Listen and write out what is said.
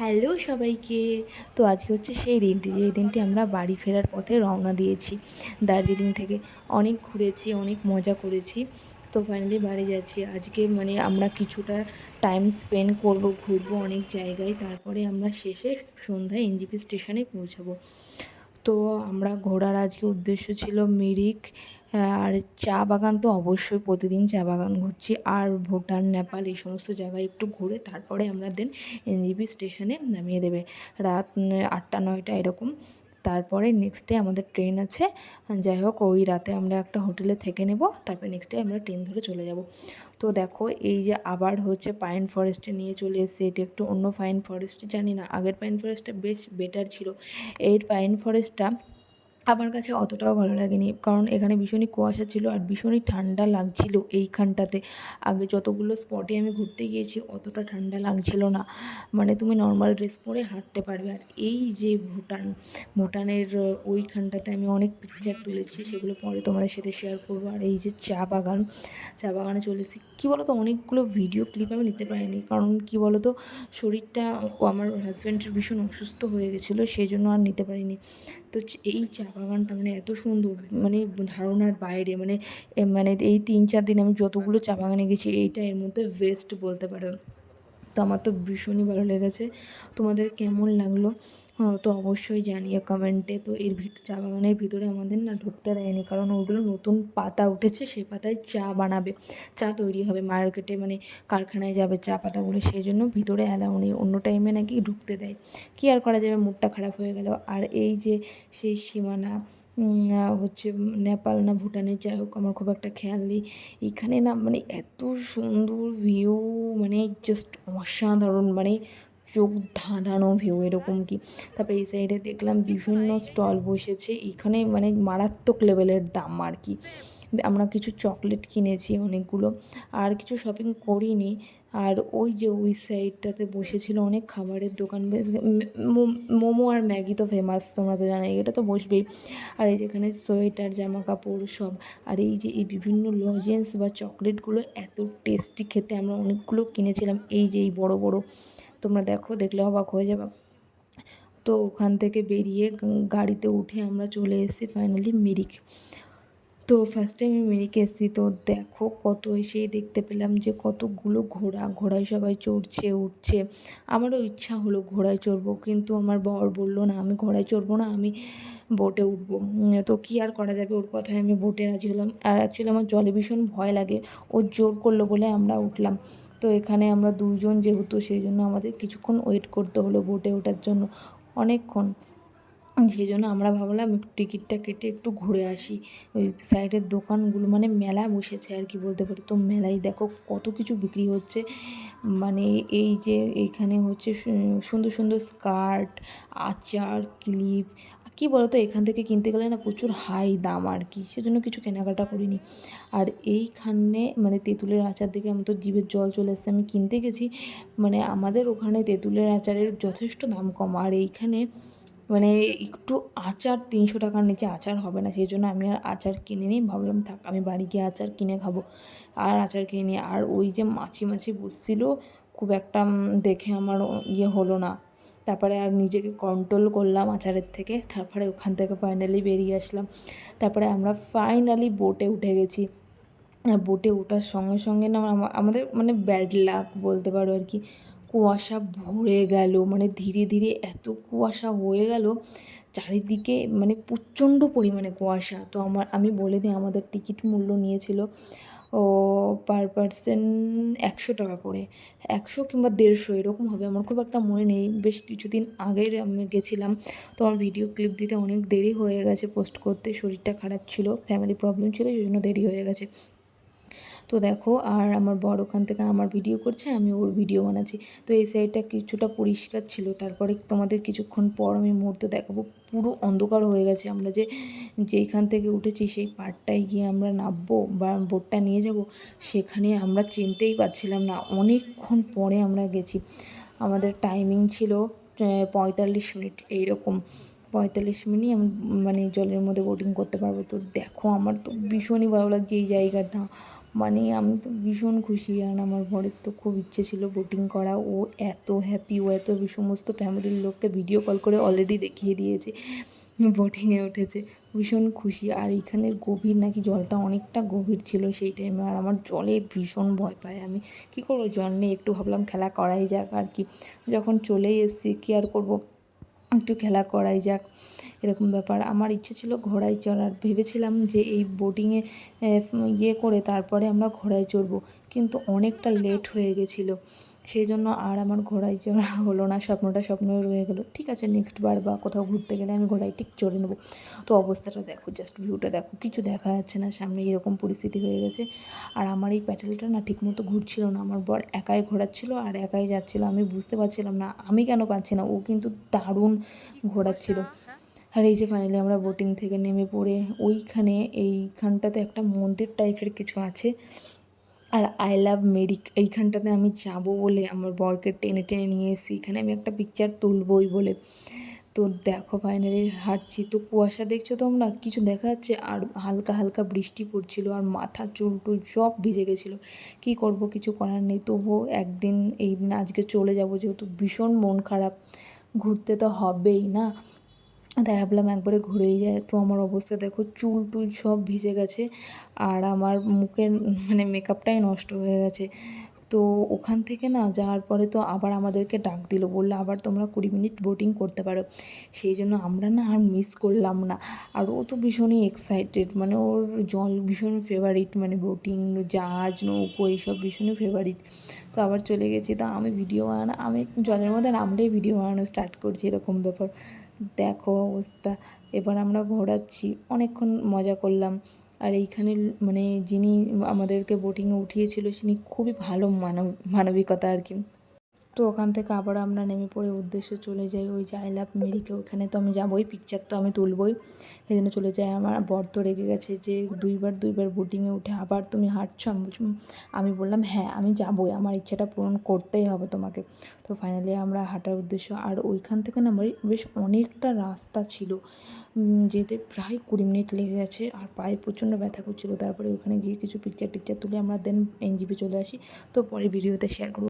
Hello সবাইকে। তো আজকে হচ্ছে সেই দিনটি, যেই দিনটি আমরা বাড়ি ফেরার পথে রওনা দিয়েছি দার্জিলিং থেকে। অনেক ঘুরেছি, অনেক মজা করেছি। তো ফাইনালি বাড়ি যাচ্ছি। আজকে মানে আমরা কিছুটা টাইম স্পেন্ড করব, ঘুরবো অনেক জায়গায়। তারপরে আমরা শেষে সন্ধ্যায় এনজিপি স্টেশনে পৌঁছাবো। তো আমরা ঘোরার আজকে উদ্দেশ্য ছিল মিরিক আর চা বাগান তো অবশ্যই প্রতিদিন চা বাগান ঘুরছি। আর ভুটান, নেপাল এই সমস্ত জায়গায় একটু ঘুরে তারপরে আমরা দেন এনজিপি স্টেশনে নামিয়ে দেবে। রাত আটটা, নয়টা এরকম। তারপরে নেক্সট ডে আমাদের ট্রেন আছে। যাই হোক, ওই রাতে আমরা একটা হোটেলে থেকে নেব। তারপরে নেক্সট ডে আমরা ট্রেন ধরে চলে যাব। তো দেখো, এই যে আবার হচ্ছে পাইন ফরেস্টে নিয়ে চলে এসেছে। এটি একটু অন্য পাইন ফরেস্ট জানি না। আগের পাইন ফরেস্টটা বেশ বেটার ছিল। এর পাইন ফরেস্টটা আমার কাছে অতটাও ভালো লাগেনি। কারণ এখানে ভীষণই কুয়াশা ছিল আর ভীষণই ঠান্ডা লাগছিল এইখানটাতে। আগে যতগুলো স্পটে আমি ঘুরতে গিয়েছি, অতটা ঠান্ডা লাগছিল না। মানে তুমি নর্মাল ড্রেস পরে হাঁটতে পারবে। আর এই যে ভুটান, ভুটানের ওইখানটাতে আমি অনেক পিকচার তুলেছি, সেগুলো পরে তোমাদের সাথে শেয়ার করব। আর এই যে চা বাগান, চা বাগানে চলে এসেছি। কী বলো তো অনেকগুলো ভিডিও ক্লিপ আমি নিতে পারিনি। কারণ কী বলো তো শরীরটা আমার হাজব্যান্ডের ভীষণ অসুস্থ হয়ে গেছিল সেই জন্য আর নিতে পারিনি। তো এই চা বাগানটা মানে এত সুন্দর মানে ধারণার বাইরে মানে মানে এই তিন চার দিন আমি যতগুলো চা বাগানে গেছি, এইটা এর মধ্যে বেস্ট বলতে পারো। আমার তো ভীষণই ভালো লেগেছে। তোমাদের কেমন লাগল? তো অবশ্যই জানিও কমেন্টে তো এর ভিতর চা বাগানের ভিতরে আমাদের না ঢুকতে দেয়নি। কারণ ওগুলো নতুন পাতা উঠেছে সেই পাতায় চা বানাবে। চা তৈরি হবে মার্কেটে মানে কারখানায় যাবে চা পাতাগুলো। সেই জন্য ভিতরে অ্যালাউ নেই। অন্য টাইমে নাকি ঢুকতে দেয়। কী আর করা যাবে? মুডটা খারাপ হয়ে গেল। আর এই যে সেই সীমানা হচ্ছে নেপাল না ভুটানে যাই হোক, আমার খুব একটা খেয়াল নেই। এখানে না মানে এত সুন্দর ভিউ মানে জাস্ট অসাধারণ মানে চোখ ধাঁধানো ভিউ এরকম কি। তারপরে এই সাইডে দেখলাম বিভিন্ন স্টল বসেছে, এখানে মানে মারাত্মক লেভেলের দাম আর কি। আমরা কিছু চকলেট কিনেছি অনেকগুলো, আর কিছু শপিং করিনি। আর ওই যে ওই সাইডটাতে বসেছিল অনেক খাবারের দোকান মোমো আর ম্যাগি তো ফেমাস তোমরা তো জানো এটা তো বসবেই। আর এই যেখানে সোয়েটার জামা কাপড় সব, আর এই যে এই বিভিন্ন লজেন্স বা চকলেটগুলো এত টেস্টি খেতে, আমরা অনেকগুলো কিনেছিলাম, এই যে এই বড় বড়, তোমরা দেখো, দেখলে অবাক হয়ে যাবে। তো ওখান থেকে বেরিয়ে গাড়িতে উঠে আমরা চলে এসেছি ফাইনালি মিরিক তো ফার্স্ট টাইম আমি মিরিকে এসেছি, তো দেখো কত এসেই দেখতে পেলাম যে কতগুলো ঘোড়া, ঘোড়ায় সবাই চড়ছে, উঠছে। আমারও ইচ্ছা হলো ঘোড়ায় চড়বো, কিন্তু আমার বর বলল, না, আমি ঘোড়ায় চড়বো না, আমি বোটে উঠবো। তো কী আর করা যাবে? ওর কথায় আমি বোটে রাজি হলাম। আর অ্যাকচুয়ালি আমার জলে ভীষণ ভয় লাগে। ও জোর করল বলে আমরা উঠলাম। তো এখানে আমরা দুজন যেহেতু, সেই জন্য আমাদের কিছুক্ষণ ওয়েট করতে হলো বোটে ওঠার জন্য। অনেকক্ষণ সেই জন্য আমরা ভাবলাম টিকিটটা কেটে একটু ঘুরে আসি। ওই সাইডের দোকানগুলো মানে মেলা বসেছে আর কি বলতে পারি। তো মেলায় দেখো কত কিছু বিক্রি হচ্ছে। মানে এই যে এইখানে হচ্ছে সুন্দর সুন্দর স্কার্ট আচার ক্লিপ কী বলতো? এখান থেকে কিনতে গেলে না প্রচুর হাই দাম আর কি। সেজন্য কিছু কেনাকাটা করিনি। আর এইখানে মানে তেঁতুলের আচার দেখে আমি তো জিভের জল চলে এসছে আমি কিনতে গেছি মানে আমাদের ওখানে তেঁতুলের আচারের যথেষ্ট দাম কম। আর এইখানে মানে একটু আচার তিনশো টাকার নিচে আচার হবে না, সেই জন্য আমি আর আচার কিনে নিই। ভাবলাম থাক, আমি বাড়ি গিয়ে আচার কিনে খাব। আর আচার কিনে নিই আর ওই যে মাছি মাছি বসছিলো, খুব একটা দেখে আমার ইয়ে হলো না। তারপরে আর নিজেকে কন্ট্রোল করলাম আচারের থেকে। তারপরে ওখান থেকে ফাইনালি বেরিয়ে আসলাম। তারপরে আমরা ফাইনালি বোটে উঠে গেছি। বোটে ওঠার সঙ্গে সঙ্গে না আমাদের মানে ব্যাড লাক বলতে পারো আর কি। কুয়াশা ভরে গেল মানে ধীরে ধীরে এত কুয়াশা হয়ে গেল, চারিদিকে মানে প্রচণ্ড পরিমাণে কুয়াশা। তো আমার, আমি বলে দিই, আমাদের টিকিট মূল্য নিয়েছিল, ও পার পারসেন একশো টাকা করে। একশো কিংবা দেড়শো, এরকম হবে। আমার খুব একটা মনে নেই। বেশ কিছুদিন আগের আমি গেছিলাম, তো আমার ভিডিও ক্লিপ দিতে অনেক দেরি হয়ে গেছে পোস্ট করতে। শরীরটা খারাপ ছিল ফ্যামিলি প্রবলেম ছিল, সেই জন্য দেরি হয়ে গেছে। তো দেখো, আর আমার বড় ওখান থেকে আমার ভিডিও করছে, আমি ওর ভিডিও বানাচ্ছি। তো এই সাইডটা কিছুটা পরিষ্কার ছিল, তারপরে তোমাদের কিছুক্ষণ পর আমি মুহূর্ত দেখাবো। পুরো অন্ধকার হয়ে গেছে, আমরা যে যেইখান থেকে উঠেছি, সেই পার্টটায় গিয়ে আমরা নামবো বা বোটটা নিয়ে যাব, সেখানে আমরা চিনতেই পারছিলাম না। অনেকক্ষণ পরে আমরা গেছি। আমাদের টাইমিং ছিল পঁয়তাল্লিশ মিনিট, এইরকম। পঁয়তাল্লিশ মিনিট আমি মানে জলের মধ্যে বোটিং করতে পারব। তো দেখো, আমার তো ভীষণই ভালো লাগছে এই জায়গাটা। মানে আমি তো ভীষণ খুশি, আর আমার বরের তো খুব ইচ্ছে ছিল বোটিং করা। ও এত হ্যাপি ও এত সমস্ত ফ্যামিলির লোককে ভিডিও কল করে অলরেডি দেখিয়ে দিয়েছে বোটিংয়ে উঠেছে। ভীষণ খুশি, আর এখানের গভীর নাকি জলটা অনেকটা গভীর ছিল সেই টাইমে আর আমার জলে ভীষণ ভয় পায়। আমি কী করব? জল নিয়ে একটু ভাবলাম খেলা করাই যাক, আর কি। যখন চলেই এসেছি, কী আর করব? একটু খেলা করাই যাক, এরকম ব্যাপার। আমার ইচ্ছে ছিল ঘোড়ায় চড়ার। ভেবেছিলাম যে এই বোটিংয়ে ইয়ে করে তারপরে আমরা ঘোড়ায় চড়বো। কিন্তু অনেকটা লেট হয়ে গেছিল। সেই জন্য আর আমার ঘোড়ায় চড়া হলো না, স্বপ্নটা স্বপ্নই রয়ে গেলো। ঠিক আছে নেক্সট বার বা কোথাও ঘুরতে গেলে আমি ঘোড়ায় ঠিক চড়ে নেব। তো অবস্থাটা দেখো জাস্ট ভিউটা দেখো, কিছু দেখা যাচ্ছে না, সামনে এরকম পরিস্থিতি হয়ে গেছে। আর আমার এই প্যাটেলটা না ঠিকমতো ঘুরছিল না, আমার বর একাই ঘোরাচ্ছিল আর একাই যাচ্ছিল, আমি বুঝতে পারছিলাম না, আমি কেন পাচ্ছি না, ও কিন্তু দারুণ ঘোরাচ্ছিল। আর এই যে ফাইনালি আমরা বোটিং থেকে নেমে পড়ে, ওইখানে এইখানটাতে একটা মন্দির টাইপের কিছু আছে। আর আই লাভ মেরিক এইখানটাতে আমি যাব বলে আমার বরকে টেনে টেনে নিয়ে এসেছি। এখানে আমি একটা পিকচার তুলবই বলে। তো দেখো ফাইনালি হাঁটছি। তো কুয়াশা দেখছ তোমরা? কিছু দেখা যাচ্ছে? আর হালকা হালকা বৃষ্টি পড়ছিল আর মাথা, চুল টুল সব ভিজে গেছিল। কী করব? কিছু করার নেই। তবুও একদিন, এই দিন আজকে চলে যাব যেহেতু ভীষণ মন খারাপ। ঘুরতে তো হবেই না। তাই ভাবলাম একবারে ঘুরেই যায় তো আমার অবস্থা দেখো, চুল টুল সব ভিজে গেছে আর আমার মুখের মানে মেকআপটাই নষ্ট হয়ে গেছে। তো ওখান থেকে না যাওয়ার পরে তো আবার আমাদেরকে ডাক দিল, বলল আবার তোমরা কুড়ি মিনিট বোটিং করতে পারো। সেই জন্য আমরা না আর মিস করলাম না। আর ও তো ভীষণই এক্সাইটেড মানে ওর জল ভীষণ ফেভারিট মানে বোটিং জাহাজ, নৌকো, এইসব ভীষণই ফেভারিট তো আবার চলে গেছি। তো আমি ভিডিও বানানো, আমি জলের মধ্যে নামলেই ভিডিও বানানো স্টার্ট করছি এরকম ব্যাপার। দেখো অবস্থা। এবার আমরা ঘোরাচ্ছি। অনেকক্ষণ মজা করলাম। আর এইখানে মানে যিনি আমাদেরকে বোটিংয়ে উঠিয়েছিল তিনি খুবই ভালো মানব, মানবিকতা আর কি। তো ওখান থেকে আবার আমরা নেমে পড়ে উদ্দেশ্যে চলে যাই ওই যে আই লাভ মেরিকে। ওখানে তো আমি যাবোই পিকচার তো আমি তুলবই। সেই জন্য চলে যাই। আমার বর তো রেগে গেছে যে দুইবার দুইবার বোটিংয়ে উঠে আবার তুমি হাঁটছো? আমি বলছি আমি বললাম হ্যাঁ আমি যাবোই। আমার ইচ্ছাটা পূরণ করতেই হবে তোমাকে। তো ফাইনালি আমরা হাঁটার উদ্দেশ্য, আর ওইখান থেকে না আমার বেশ অনেকটা রাস্তা ছিল। যেতে প্রায় কুড়ি মিনিট লেগে গেছে, আর পায়ে প্রচণ্ড ব্যথা করছিল। তারপরে ওখানে গিয়ে কিছু পিকচার টিকচার তুলে আমরা দেন এনজিপি চলে আসি। তো পরে ভিডিওতে শেয়ার করব।